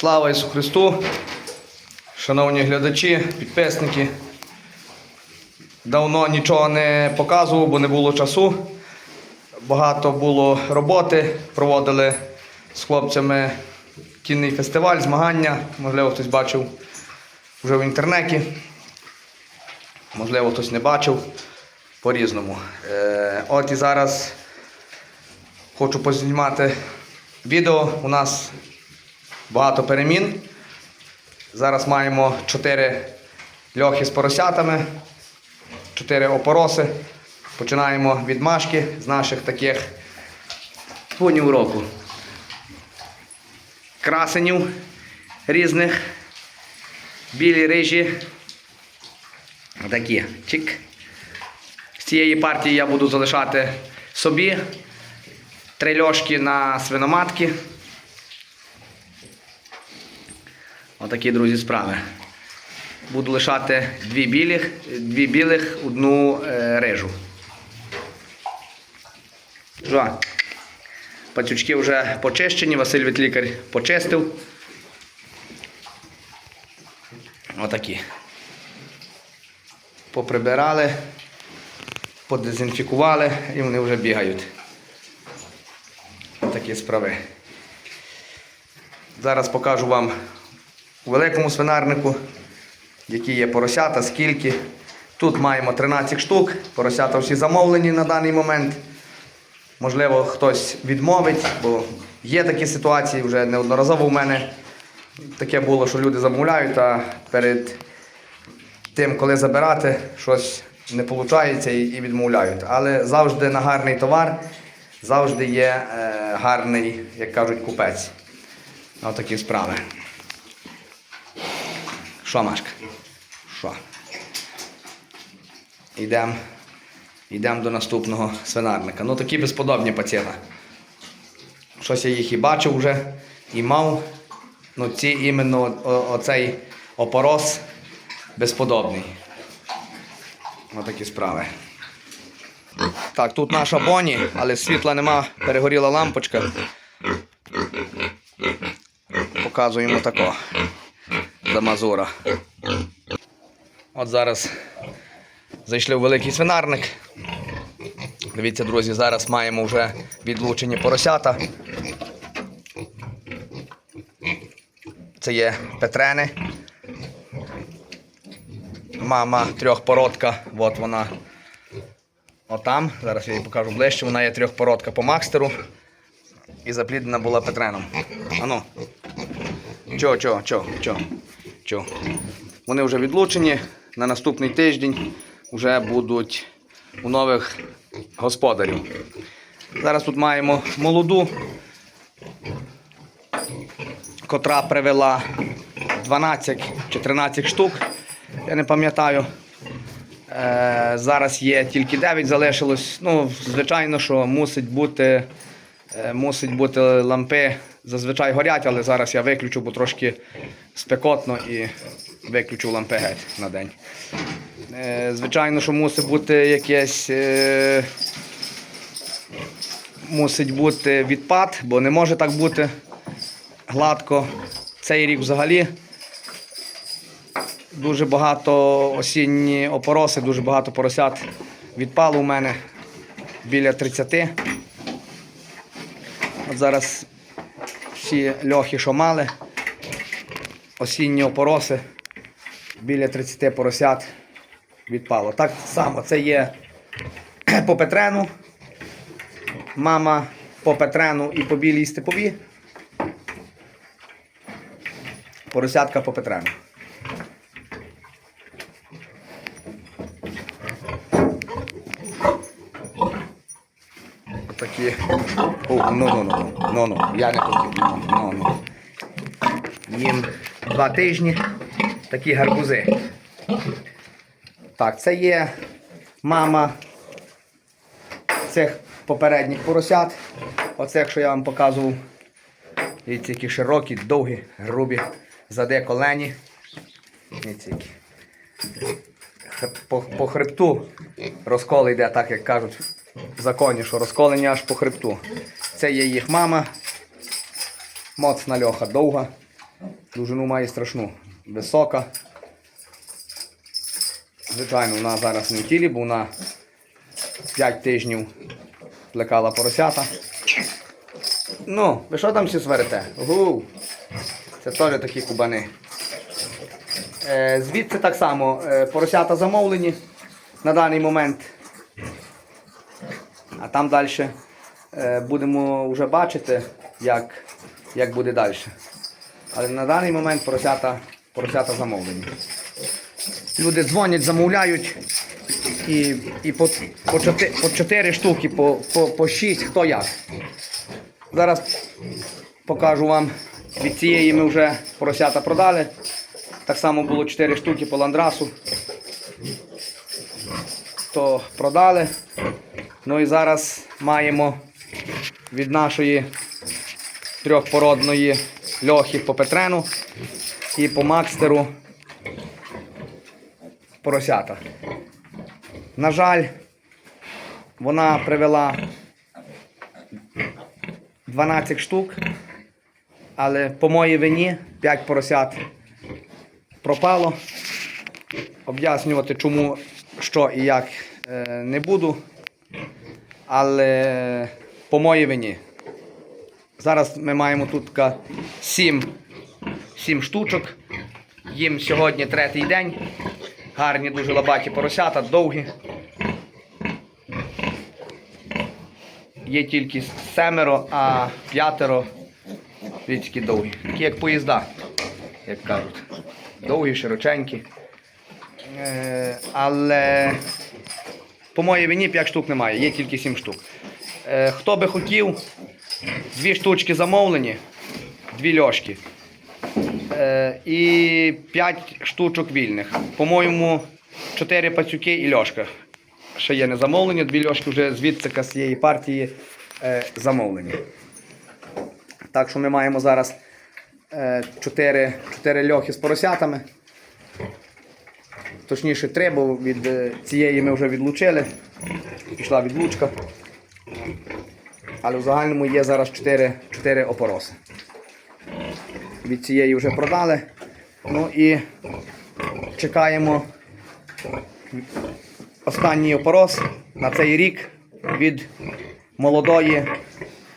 Слава Ісусу Христу! Шановні глядачі, підписники. Давно нічого не показував, бо не було часу. Багато було роботи. Проводили з хлопцями кінний фестиваль, змагання. Можливо, хтось бачив вже в інтернеті. Можливо, хтось не бачив по-різному. Е, от і зараз хочу познімати відео. У нас багато перемін. Зараз маємо 4 льохи з поросятами, 4 опороси. Починаємо від машки з наших таких пунів року. Красенів різних, білі рижі. Такі. Чик. З цієї партії я буду залишати собі. Три льошки на свиноматки. Отакі, друзі, справи. Буду лишати дві білих, дві білих одну е, рижу. Жо. Пацючки вже почищені, Василь Ветлікар почистив. Отакі. Поприбирали, подезінфікували і вони вже бігають. Такі справи. Зараз покажу вам у великому свинарнику, які є поросята, скільки. Тут маємо 13 штук, поросята всі замовлені на даний момент. Можливо, хтось відмовить, бо є такі ситуації вже неодноразово в мене. Таке було, що люди замовляють, а перед тим, коли забирати, щось не виходить і відмовляють. Але завжди на гарний товар, завжди є е, гарний, як кажуть, купець. Ось такі справи. Що, Машка? Що? Йдемо йдем до наступного свинарника. Ну такі безподобні пацієнта. Щось я їх і бачив вже, і мав. Ну ці іменно оцей опорос безподобний. Ось такі справи. Так, тут наша Боні, але світла нема, перегоріла лампочка. Показуємо тако. За Мазура. От зараз зайшли в великий свинарник. Дивіться, друзі, зараз маємо вже відлучені поросята. Це є петрени. Мама трьохпородка, от вона отам. Зараз я їй покажу ближче. Вона є трьохпородка по макстеру. І запліднена була петреном. Ану. Чо, чо, чо, чо, чо. Вони вже відлучені. На наступний тиждень вже будуть у нових господарів. Зараз тут маємо молоду, котра привела 12 чи 13 штук. Я не пам'ятаю. Е, зараз є тільки 9 залишилось. Ну, звичайно, що мусить бути, мусить бути лампи. Зазвичай горять, але зараз я виключу, бо трошки спекотно і виключу лампи геть на день. Е, звичайно, що мусить бути якесь. Е, мусить бути відпад, бо не може так бути гладко. Цей рік взагалі дуже багато осінні опороси, дуже багато поросят відпало у мене біля 30. От зараз всі льохи, що мали, осінні опороси, біля 30 поросят відпало. Так само це є по Петрену. Мама по Петрену і по білій степові. Поросятка по Петрену. Такі. О, ну, ну, ну, ну, ну, я не хотів. Ну, ну. Їм два тижні такі гарбузи. Так, це є мама цих попередніх поросят. Оце, що я вам показував. Дивіться, які широкі, довгі, грубі, заде колені. По, по хребту розкол йде, так як кажуть в законі, що розколення аж по хребту. Це є їх мама. Моцна льоха довга. Довжину має страшну. Висока. Звичайно, вона зараз не в тілі, бо вона 5 тижнів плекала поросята. Ну, ви що там всі сварите? Гу. Це теж такі кубани. Е, звідси так само е, поросята замовлені на даний момент. А там далі будемо вже бачити, як, як буде далі. Але на даний момент поросята, поросята замовлені. Люди дзвонять, замовляють і, і по, по, чотири, по 4 штуки, по, по, по 6, хто як. Зараз покажу вам. Від цієї ми вже поросята продали. Так само було 4 штуки по ландрасу. То продали. Ну і зараз маємо від нашої трьохпородної льохи по Петрену і по Макстеру поросята. На жаль, вона привела 12 штук, але по моїй вині 5 поросят пропало. Об'яснювати, чому, що і як е, не буду. Але по моїй вині. Зараз ми маємо тут 7, 7 штучок. Їм сьогодні третій день. Гарні, дуже лобаті поросята, довгі. Є тільки семеро, а п'ятеро людські довгі. Такі як поїзда, як кажуть. Довгі, широченькі. Е, але по моїй вині 5 штук немає, є тільки 7 штук. Е, хто би хотів, дві штучки замовлені, дві льошки. Е, і 5 штучок вільних. По-моєму, 4 пацюки і льошка. Ще є не замовлені, дві льошки вже звідси з цієї партії е, замовлені. Так що ми маємо зараз 4, 4 льохи з поросятами. Точніше, три, бо від цієї ми вже відлучили. Пішла відлучка. Але в загальному є зараз 4, 4 опороси. Від цієї вже продали. Ну і чекаємо останній опорос на цей рік від молодої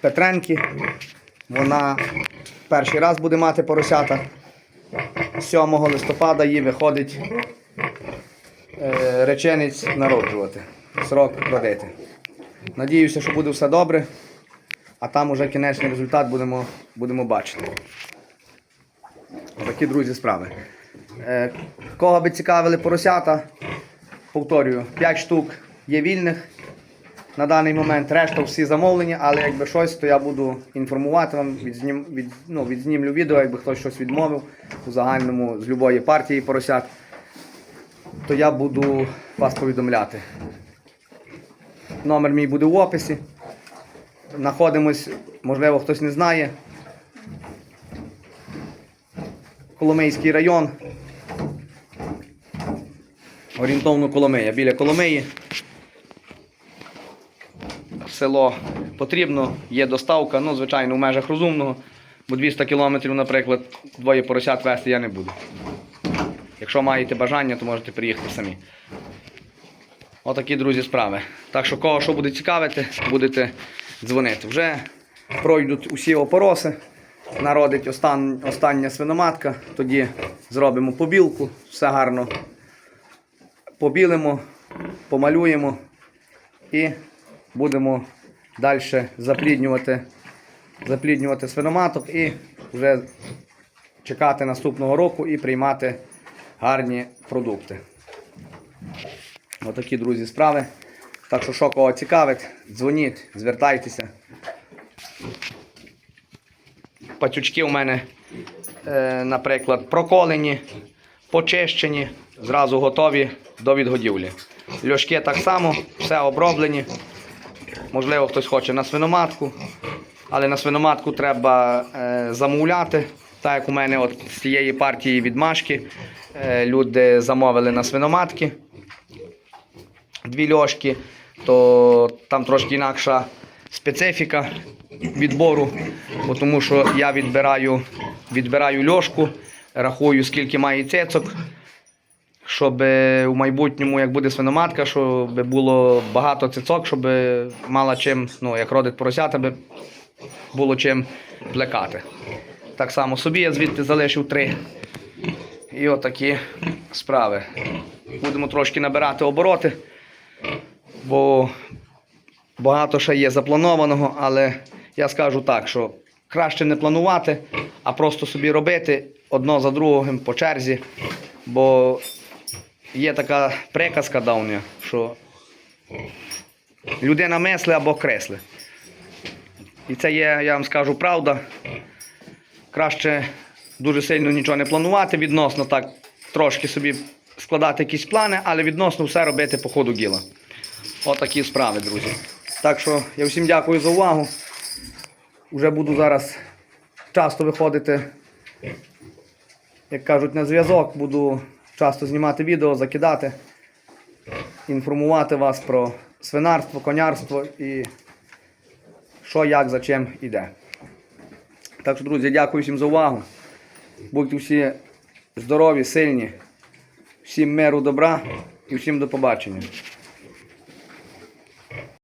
Петренки. Вона перший раз буде мати поросята. 7 листопада їй виходить е, реченець народжувати. Срок родити. Надіюся, що буде все добре, а там уже кінечний результат будемо, будемо бачити. Такі друзі справи. Е, кого би цікавили поросята, повторюю, 5 штук є вільних на даний момент. Решта всі замовлені, але якби щось, то я буду інформувати вам, відзнім, від, ну, відзнімлю відео, якби хтось щось відмовив у загальному з любої партії поросят, то я буду вас повідомляти. Номер мій буде в описі. Знаходимось, можливо, хтось не знає. Коломийський район. Орієнтовно Коломия. Біля Коломиї. Село потрібно, є доставка, ну, звичайно, в межах розумного, бо 200 кілометрів, наприклад, двоє поросят вести я не буду. Якщо маєте бажання, то можете приїхати самі. Отакі, друзі, справи. Так що, кого що буде цікавити, будете дзвонити. Вже пройдуть усі опороси, народить остан, остання свиноматка, тоді зробимо побілку, все гарно побілимо, помалюємо і будемо далі запліднювати, запліднювати свиноматок і вже чекати наступного року і приймати гарні продукти. Отакі, друзі, справи. Так що, що кого цікавить, дзвоніть, звертайтеся. Пацючки у мене, е, наприклад, проколені, почищені, зразу готові до відгодівлі. Льошки так само, все оброблені. Можливо, хтось хоче на свиноматку, але на свиноматку треба е, замовляти. Так як у мене от з цієї партії відмашки е, люди замовили на свиноматки дві льошки, то там трошки інакша специфіка. відбору, бо тому що я відбираю, відбираю льошку, рахую, скільки має цецок, щоб е, у майбутньому, як буде свиноматка, щоб було багато цицок, щоб мала чим, ну, як родить поросята, було чим плекати. Так само собі я звідти залишив три. І отакі справи. Будемо трошки набирати обороти, бо багато ще є запланованого, але я скажу так, що краще не планувати, а просто собі робити одно за другим по черзі. Бо є така приказка давня, що людина мисли або кресли. І це є, я вам скажу, правда. Краще дуже сильно нічого не планувати, відносно так трошки собі складати якісь плани, але відносно все робити по ходу діла. Отакі справи, друзі. Так що я всім дякую за увагу. Уже буду зараз часто виходити, як кажуть, на зв'язок. Буду часто знімати відео, закидати, інформувати вас про свинарство, конярство і що, як, за чим іде. Так що, друзі, дякую всім за увагу. Будьте всі здорові, сильні, всім миру, добра і всім до побачення.